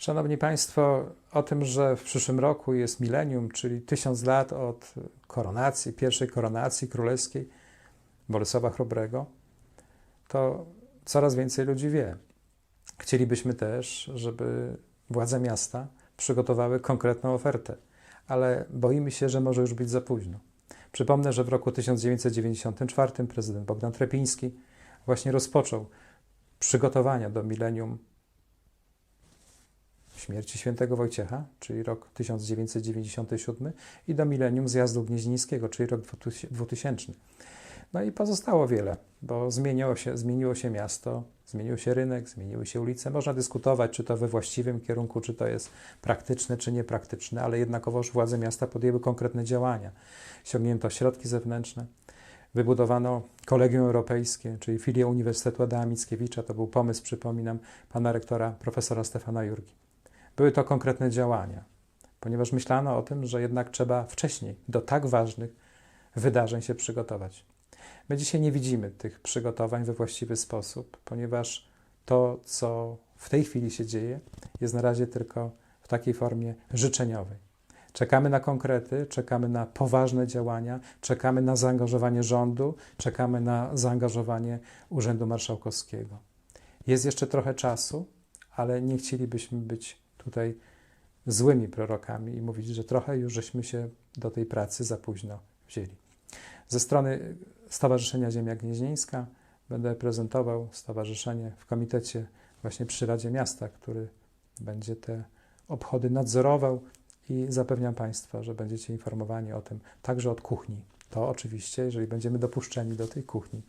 Szanowni Państwo, o tym, że w przyszłym roku jest milenium, czyli tysiąc lat od koronacji, pierwszej koronacji królewskiej Bolesława Chrobrego, to coraz więcej ludzi wie. Chcielibyśmy też, żeby władze miasta przygotowały konkretną ofertę, ale boimy się, że może już być za późno. Przypomnę, że w roku 1994 prezydent Bogdan Trepiński właśnie rozpoczął przygotowania do milenium śmierci świętego Wojciecha, czyli rok 1997 i do milenium zjazdu gnieźnieńskiego, czyli rok 2000. No i pozostało wiele, bo zmieniło się, zmieniło się miasto, zmienił się rynek, zmieniły się ulice. Można dyskutować, czy to we właściwym kierunku, czy to jest praktyczne, czy niepraktyczne, ale jednakowoż władze miasta podjęły konkretne działania. Ściągnięto środki zewnętrzne, wybudowano Kolegium Europejskie, czyli filię Uniwersytetu Adama Mickiewicza. To był pomysł, przypominam, pana rektora profesora Stefana Jurgi. Były to konkretne działania, ponieważ myślano o tym, że jednak trzeba wcześniej do tak ważnych wydarzeń się przygotować. My dzisiaj nie widzimy tych przygotowań we właściwy sposób, ponieważ to, co w tej chwili się dzieje, jest na razie tylko w takiej formie życzeniowej. Czekamy na konkrety, czekamy na poważne działania, czekamy na zaangażowanie rządu, czekamy na zaangażowanie Urzędu Marszałkowskiego. Jest jeszcze trochę czasu, ale nie chcielibyśmy być tutaj złymi prorokami i mówić, że trochę już żeśmy się do tej pracy za późno wzięli. Ze strony Stowarzyszenia Ziemia Gnieźnieńska będę prezentował stowarzyszenie w komitecie właśnie przy Radzie Miasta, który będzie te obchody nadzorował i zapewniam Państwa, że będziecie informowani o tym także od kuchni. To oczywiście, jeżeli będziemy dopuszczeni do tej kuchni.